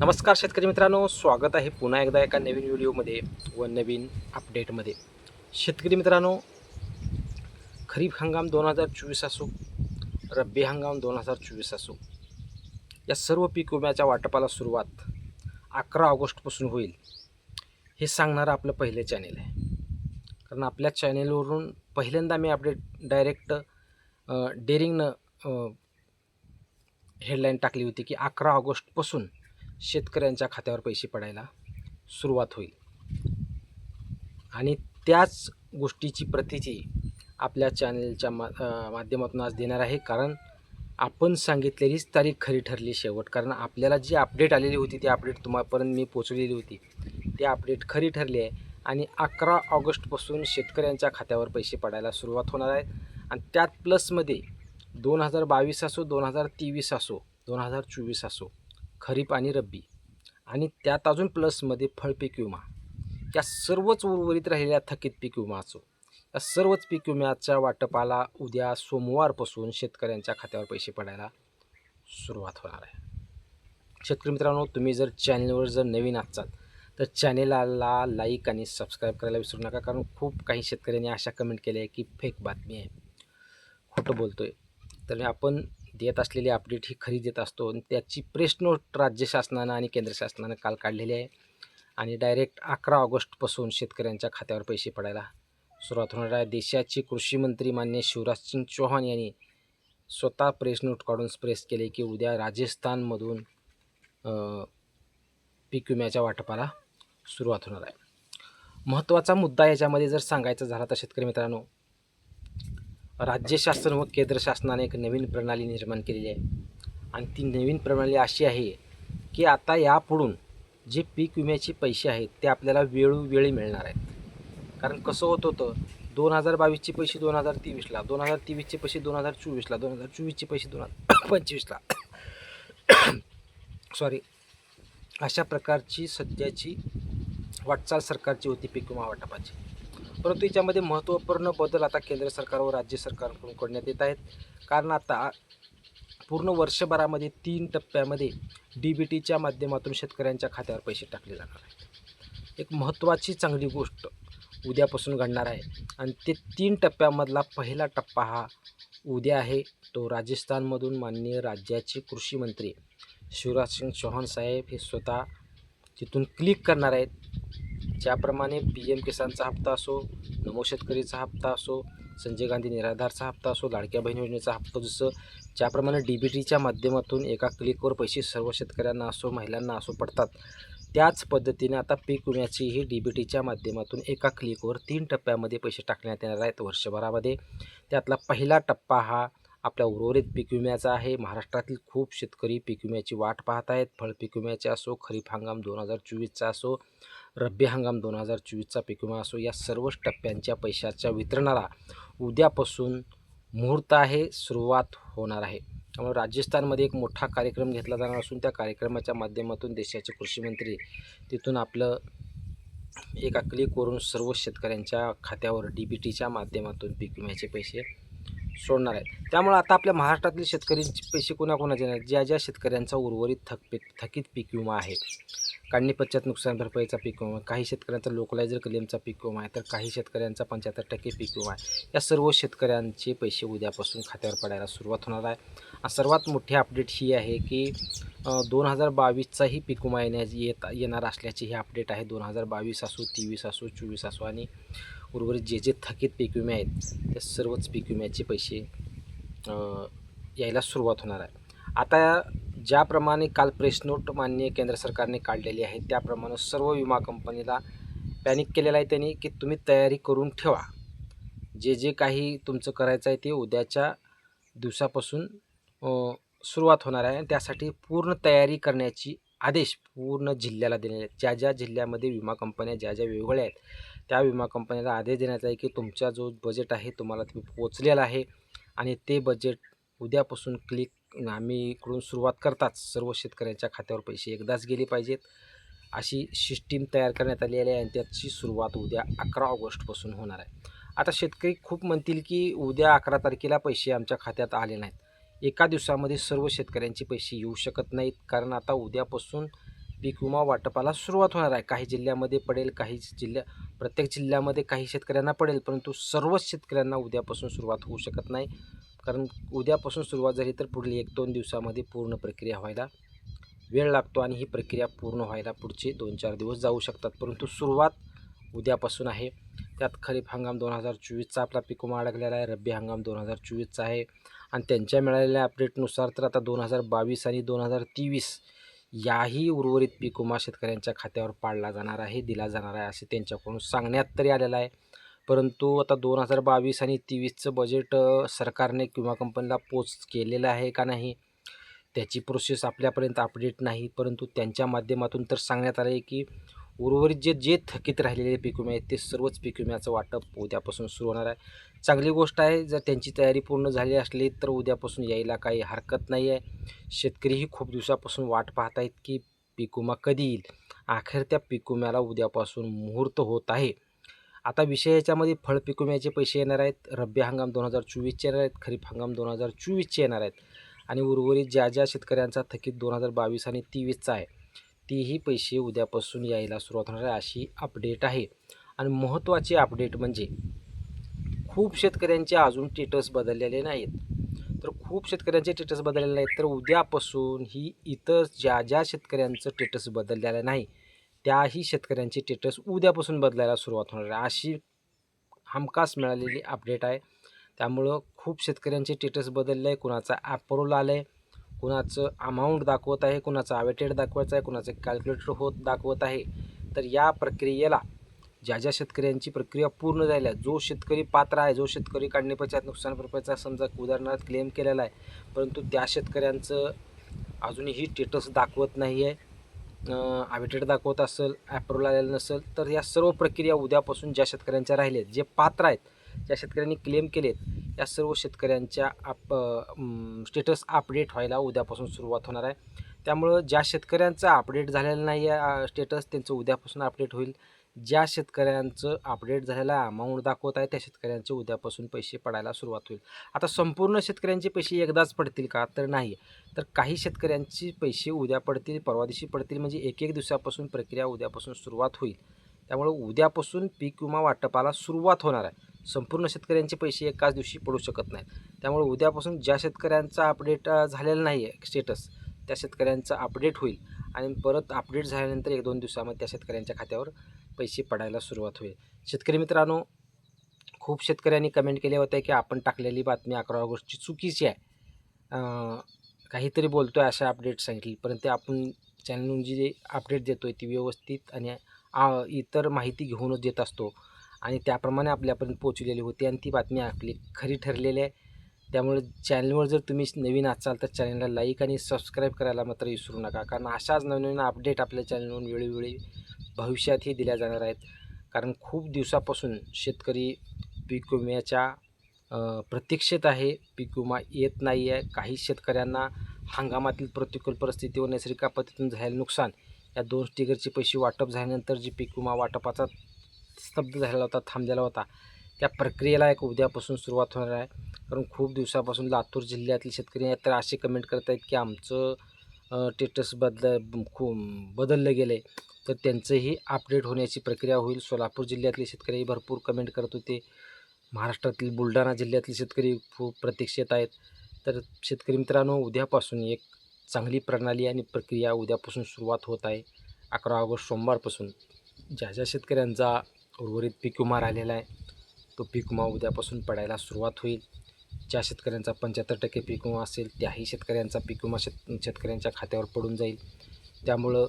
नमस्कार शेतकरी मित्रांनो स्वागत आहे पुन्हा एकदा एका नवीन व्हिडिओमध्ये व नवीन अपडेटमध्ये शेतकरी मित्रांनो खरीप हंगाम दोन हजार चोवीस असो रब्बी हंगाम दोन हजार चोवीस असो या सर्व पीक विम्याच्या वाटपाला सुरुवात अकरा ऑगस्टपासून होईल हे सांगणारं आपलं पहिलं चॅनेल आहे. कारण आपल्या चॅनेलवरून पहिल्यांदा मी अपडेट डायरेक्ट डेअरिंगनं हेडलाईन टाकली होती की अकरा ऑगस्टपासून शेतकऱ्यांच्या खात्यावर पैसे पडायला सुरुवात होईल. आणि त्याच गोष्टीची प्रतीची आपल्या चॅनलच्या मा माध्यमातून आज देणार आहे. कारण आपण सांगितलेलीच तारीख खरी ठरली शेवट. कारण आपल्याला जी अपडेट आलेली होती ती अपडेट तुम्हापर्यंत मी पोचवलेली होती. ती अपडेट खरी ठरली आहे. आणि अकरा ऑगस्टपासून शेतकऱ्यांच्या खात्यावर पैसे पडायला सुरुवात होणार आहे. आणि त्यात प्लसमध्ये दोन हजार बावीस असो दोन हजार तेवीस असो दोन हजार चोवीस असो खरीप आणि रब्बी. आणि त्यात अजून प्लसमध्ये फळपीक विमा. या सर्वच उर्वरित राहिलेल्या थकीत पीक विमा असो या सर्वच पीक विम्याच्या वाटपाला उद्या सोमवारपासून शेतकऱ्यांच्या खात्यावर पैसे पडायला सुरुवात होणार आहे. शेतकरी मित्रांनो तुम्ही जर चॅनलवर जर नवीन असाल तर चॅनेलला लाईक आणि सबस्क्राईब करायला विसरू नका कारण खूप काही शेतकऱ्यांनी अशा कमेंट केल्या आहे की फेक बातमी आहे. खोटं बोलतो आहे तर आपण देत असलेली अपडेट ही खरी देत असतो. आणि त्याची प्रेस नोट राज्य शासनानं आणि केंद्र शासनानं काल काढलेली आहे. आणि डायरेक्ट अकरा ऑगस्टपासून शेतकऱ्यांच्या खात्यावर पैसे पडायला सुरुवात होणार आहे. देशाचे कृषी मंत्री मान्य शिवराजसिंग चौहान यांनी स्वतः प्रेस नोट काढून प्रेस केले की उद्या राजस्थानमधून पीक विम्याच्या वाटपाला सुरुवात होणार आहे. महत्त्वाचा मुद्दा याच्यामध्ये जर सांगायचा झाला तर शेतकरी मित्रांनो राज्य शासन व केंद्र शासनाने एक नवीन प्रणाली निर्माण केलेली आहे. आणि ती नवीन प्रणाली अशी आहे की आता यापुढून जे पीक विम्याचे पैसे आहेत ते आपल्याला वेळोवेळी मिळणार आहेत. कारण कसं होत होतं दोन हजार बावीसचे पैसे दोन हजार तेवीसला दोन हजार तेवीसचे पैसे दोन हजार चोवीसला दोन हजार चोवीसचे पैसे दोन हजार पंचवीसला. सॉरी अशा प्रकारची सध्याची वाटचाल सरकारची होती पीक विमा वाटपाची. परंतु याच्यामध्ये महत्त्वपूर्ण बदल आता केंद्र सरकार व राज्य सरकारकडून करण्यात येत आहेत. कारण आता पूर्ण वर्षभरामध्ये तीन टप्प्यामध्ये डी बी टीच्या माध्यमातून शेतकऱ्यांच्या खात्यावर पैसे टाकले जाणार आहेत. एक महत्त्वाची चांगली गोष्ट उद्यापासून घडणार आहे. आणि ते तीन टप्प्यामधला पहिला टप्पा हा उद्या आहे. तो राजस्थानमधून माननीय राज्याचे कृषी मंत्री शिवराजसिंग चौहान साहेब हे स्वतः तिथून क्लिक करणार आहेत. ज्याप्रमाणे पी एम किसानचा हप्ता असो नमो शेतकरीचा हप्ता असो संजय गांधी निराधारचा हप्ता असो लाडक्या बहीण योजनेचा हप्ता जसं ज्याप्रमाणे डी बी टीच्या माध्यमातून एका क्लिकवर पैसे सर्व शेतकऱ्यांना असो महिलांना असो पडतात त्याच पद्धतीने आता पीक विम्याचीही डी बी टीच्या माध्यमातून एका क्लिकवर तीन टप्प्यामध्ये पैसे टाकण्यात येणार आहेत वर्षभरामध्ये. त्यातला पहिला टप्पा हा आपल्या उर्वरित पीक विम्याचा आहे. महाराष्ट्रातील खूप शेतकरी पीक विम्याची वाट पाहत आहेत. फळ पीक विम्याचे असो खरीप हंगाम दोन हजार चोवीसचा असो रब्बी हंगाम दोन हजार चोवीसचा पीक विमा असो या सर्वच टप्प्यांच्या पैशाच्या वितरणाला उद्यापासून मुहूर्त आहे सुरुवात होणार आहे. त्यामुळे राजस्थानमध्ये एक मोठा कार्यक्रम घेतला जाणार असून त्या कार्यक्रमाच्या माध्यमातून देशाचे कृषीमंत्री तिथून आपलं एका क्लिकवरून सर्व शेतकऱ्यांच्या खात्यावर डी बी टीच्या माध्यमातून पीक विम्याचे पैसे सोडणार आहेत. त्यामुळे आता आपल्या महाराष्ट्रातील शेतकऱ्यांचे पैसे कोणाकोणाचे नाही ज्या ज्या शेतकऱ्यांचा उर्वरित थक पीक थकीत पीक विमा आहे. काढणी पश्चात नुकसान भरपाईचा पीक विमा. काही शेतकऱ्यांचा लोकलायझर क्लेमचा पीक विमा आहे तर काही शेतकऱ्यांचा पंच्याहत्तर टक्के पीक विमा आहे. या सर्व शेतकऱ्यांचे पैसे उद्यापासून खात्यावर पडायला सुरुवात होणार आहे. सर्वात मोठी अपडेट ही आहे की दोन हजार बावीसचाही पीक विमा येण्यास येत येणार असल्याची ही अपडेट आहे. दोन हजार बावीस असो तेवीस असो चोवीस असो आणि उर्वरित जे जे थकीत पीक विमे आहेत त्या सर्वच पीक विम्याचे पैसे यायला सुरुवात होणार आहे. आता ज्याप्रमाणे काल प्रेस नोट मान्य केंद्र सरकारने काढलेली आहे त्याप्रमाणे सर्व विमा कंपनीला पॅनिक केलेलं आहे त्यांनी की तुम्ही तयारी करून ठेवा. जे जे काही तुमचं करायचं आहे ते उद्याच्या दिवसापासून सुरुवात होणार आहे. आणि त्यासाठी पूर्ण तयारी करण्याची आदेश पूर्ण जिल्ह्याला देण्यात आहेत ज्या ज्या जिल्ह्यामध्ये विमा कंपन्या ज्या ज्या वेगवेगळ्या आहेत त्या विमा कंपनीला आदेश देण्यात आहे की तुमचा जो बजेट आहे तुम्हाला तुम्ही पोचलेला आहे. आणि ते बजेट उद्यापासून क्लिक आम्ही इकडून सुरुवात करताच सर्व शेतकऱ्यांच्या खात्यावर पैसे एकदाच गेले पाहिजेत. अशी सिस्टीम तयार करण्यात आलेली आहे आणि त्याची सुरुवात उद्या अकरा ऑगस्टपासून होणार आहे. आता शेतकरी खूप म्हणतील की उद्या अकरा तारखेला पैसे आमच्या खात्यात आले नाहीत. एका दिवसामध्ये सर्व शेतकऱ्यांचे पैसे येऊ शकत नाहीत. कारण आता उद्यापासून पीक विमा वाटपाला सुरुवात होणार आहे. काही जिल्ह्यामध्ये पडेल काही जिल्ह्या प्रत्येक जिल्ह्यामध्ये काही शेतकऱ्यांना पडेल. परंतु सर्वच शेतकऱ्यांना उद्यापासून सुरुवात होऊ शकत नाही. कारण उद्यापासून सुरुवात झाली तर पुढील एक दोन दिवसामध्ये पूर्ण प्रक्रिया व्हायला वेळ लागतो आणि ही प्रक्रिया पूर्ण व्हायला पुढचे दोन चार दिवस जाऊ शकतात. परंतु सुरुवात उद्यापासून आहे. त्यात खरीप हंगाम दोन हजार चोवीसचा आपला पिकोमा अडकलेला आहे. रब्बी हंगाम दोन हजार चोवीसचा आहे. आणि त्यांच्या मिळालेल्या अपडेटनुसार तर आता दोन हजार बावीस आणि दोन हजार तेवीस याही उर्वरित पिकोमा शेतकऱ्यांच्या खात्यावर पाडला जाणार आहे दिला जाणार आहे असे त्यांच्याकडून सांगण्यात तरी आलेलं आहे. परंतु आता दोन हजार बावीस आणि तेवीसचं बजेट सरकारने किंवा कंपनीला पोच केलेलं आहे का नाही त्याची प्रोसेस आपल्यापर्यंत अपडेट नाही. परंतु त्यांच्या माध्यमातून तर सांगण्यात आलं आहे की उर्वरित जे जे थकीत राहिलेले पीक विमे आहेत ते सर्वच पीक विम्याचं वाटप उद्यापासून सुरू होणार आहे. चांगली गोष्ट आहे जर त्यांची तयारी पूर्ण झाली असली तर उद्यापासून यायला काही हरकत नाही आहे शेतकरीही खूप दिवसापासून वाट पाहत आहेत की पीक विमा कधी येईल. अखेर त्या पीक विम्याला उद्यापासून मुहूर्त होत आहे. आता विषय याच्यामध्ये फळ पिकवण्याचे पैसे येणार आहेत. रब्बी हंगाम दोन हजार चोवीसचे येणार आहेत. खरीप हंगाम दोन हजार चोवीसचे येणार आहेत. आणि उर्वरित ज्या ज्या शेतकऱ्यांचा थकीत दोन हजार बावीस आणि तेवीसचा आहे तीही पैसे उद्यापासून यायला सुरुवात होणार आहे अशी अपडेट आहे. आणि महत्त्वाची अपडेट म्हणजे खूप शेतकऱ्यांचे अजून स्टेटस बदललेले नाहीत. तर खूप शेतकऱ्यांचे स्टेटस बदललेले नाहीत. तर उद्यापासून ही इतर ज्या ज्या शेतकऱ्यांचं स्टेटस बदललेलं नाही त्याही शेतकऱ्यांचे स्टेटस उद्यापासून बदलायला सुरुवात होणार आहे. अशी हमखास मिळालेली अपडेट आहे. त्यामुळं खूप शेतकऱ्यांचे स्टेटस बदललं आहे कुणाचा ॲप्रोल आलं आहे कुणाचं अमाऊंट दाखवत आहे कुणाचं आवेटेड दाखवायचं आहे कुणाचं कॅल्क्युलेटर होत दाखवत आहे. तर या प्रक्रियेला ज्या ज्या शेतकऱ्यांची प्रक्रिया पूर्ण झाली आहे जो शेतकरी पात्र आहे जो शेतकरी काढणे पश्चात नुकसान भरपाईचा समजा उदाहरणार्थ क्लेम केलेला आहे परंतु त्या शेतकऱ्यांचं अजूनही स्टेटस दाखवत नाही आहे ॲव्हिटेड दाखवत असेल ॲप्रुव्हल आलेलं नसेल तर या सर्व प्रक्रिया उद्यापासून ज्या शेतकऱ्यांच्या राहिलेत जे पात्र आहेत ज्या शेतकऱ्यांनी क्लेम केलेत या सर्व शेतकऱ्यांच्या आप स्टेटस अपडेट व्हायला उद्यापासून सुरुवात होणार आहे. त्यामुळं ज्या शेतकऱ्यांचा अपडेट झालेला नाही आहे स्टेटस त्यांचं उद्यापासून अपडेट होईल. ज्या शेतकऱ्यांचं अपडेट झालेला अमाऊंट दाखवत आहे त्या शेतकऱ्यांचे उद्यापासून पैसे पडायला सुरुवात होईल. आता संपूर्ण शेतकऱ्यांचे पैसे एकदाच पडतील का? तर नाही. तर काही शेतकऱ्यांचे पैसे उद्या पडतील परवा दिवशी पडतील म्हणजे एक एक दिवसापासून प्रक्रिया उद्यापासून सुरुवात होईल. त्यामुळे उद्यापासून पीक विमा वाटपाला सुरुवात होणार आहे. संपूर्ण शेतकऱ्यांचे पैसे एकाच दिवशी पडू शकत नाहीत. त्यामुळे उद्यापासून ज्या शेतकऱ्यांचा अपडेट झालेला नाही आहे स्टेटस त्या शेतकऱ्यांचा अपडेट होईल. आणि परत अपडेट झाल्यानंतर एक दोन दिवसामध्ये त्या शेतकऱ्यांच्या खात्यावर पैसे पडायला सुरुवात होईल. शेतकरी मित्रांनो खूप शेतकऱ्यांनी कमेंट केले होते की आपण टाकलेली बातमी अकरा ऑगस्टची चुकीची आहे. काहीतरी बोलतो आहे अशा अपडेट सांगितली परंतु आपण चॅनलवरून जी अपडेट देतो आहे ती व्यवस्थित आणि इतर माहिती घेऊनच देत असतो. आणि त्याप्रमाणे आपल्यापर्यंत पोचलेली होती आणि ती बातमी आपली खरी ठरलेली आहे. त्यामुळे चॅनलवर जर तुम्ही नवीन असाल तर चॅनलला लाईक आणि सबस्क्राईब करायला मात्र विसरू नका. कारण अशाच नवीन अपडेट आपल्या चॅनलवरून वेळोवेळी भविष्यातही दिल्या जाणार आहेत. कारण खूप दिवसापासून शेतकरी पीक विम्याच्या प्रतीक्षेत आहे. पीक विमा येत नाही आहे काही शेतकऱ्यांना हंगामातील प्रतिकूल परिस्थिती व नैसर्गिक आपत्तीतून झालेलं नुकसान या दोन स्टिकरचे पैसे वाटप झाल्यानंतर जी पीक विमा वाटपाचा स्तब्ध झालेला होता थांबलेला होता त्या प्रक्रियेला एक उद्यापासून सुरुवात होणार आहे. कारण खूप दिवसापासून लातूर जिल्ह्यातले शेतकरी तर असे कमेंट करत आहेत की आमचं टेटस बदल खू बदललं गेलं आहे तर त्यांचंही अपडेट होण्याची प्रक्रिया होईल. सोलापूर जिल्ह्यातले शेतकरी भरपूर कमेंट करत होते. महाराष्ट्रातील बुलढाणा जिल्ह्यातले शेतकरी खूप प्रतीक्षेत आहेत. तर शेतकरी मित्रांनो उद्यापासून एक चांगली प्रणाली आणि प्रक्रिया उद्यापासून सुरुवात होत आहे. अकरा ऑगस्ट सोमवारपासून. ज्या ज्या शेतकऱ्यांचा उर्वरित पीक विमा राहिलेला आहे तो पीक विमा उद्यापासून पडायला सुरुवात होईल. ज्या शेतकऱ्यांचा पंच्याहत्तर टक्के पीक विमा असेल त्याही शेतकऱ्यांचा पीक विमा शेत शेतकऱ्यांच्या खात्यावर पडून जाईल. त्यामुळं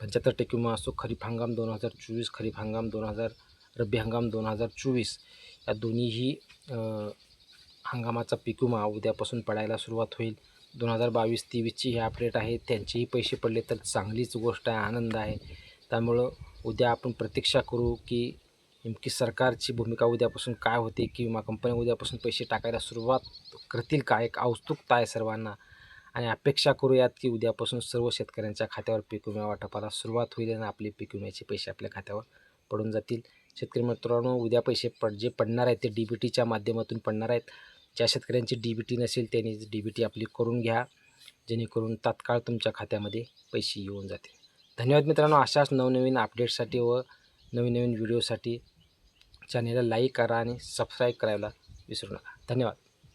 पंच्याहत्तर टक्के विमा असो खरीप हंगाम दोन हजार चोवीस खरीप हंगाम दोन हजार रब्बी हंगाम दोन हजार चोवीस या दोन्हीही हंगामाचा पीक विमा उद्यापासून पडायला सुरुवात होईल. दोन हजार बावीस तेवीसची हे अपडेट आहे त्यांचेही पैसे पडले तर चांगलीच गोष्ट आहे आनंद आहे. त्यामुळं उद्या आपण प्रतीक्षा करू की नेमकी सरकारची भूमिका उद्यापासून काय होते की विमा कंपन्या उद्यापासून पैसे टाकायला सुरुवात करतील का? एक औत्सुकता आहे सर्वांना. आणि अपेक्षा करूयात की उद्यापासून सर्व शेतकऱ्यांच्या खात्यावर पीक विमा वाटपाला सुरुवात होईल आणि आपले पीक विम्याचे पैसे आपल्या खात्यावर पडून जातील. शेतकरी मित्रांनो उद्या पैसे पड जे पडणार आहेत ते डी बी टीच्या माध्यमातून पडणार आहेत. ज्या शेतकऱ्यांची डी बी टी नसेल त्यांनी डी बी टी आपली करून घ्या जेणेकरून तात्काळ तुमच्या खात्यामध्ये पैसे येऊन जातील. धन्यवाद मित्रांनो. अशाच नवनवीन अपडेट्ससाठी व नवीन नवीन व्हिडिओसाठी चॅनेलला लाईक करा आणि सबस्क्राईब करायला विसरू नका. धन्यवाद.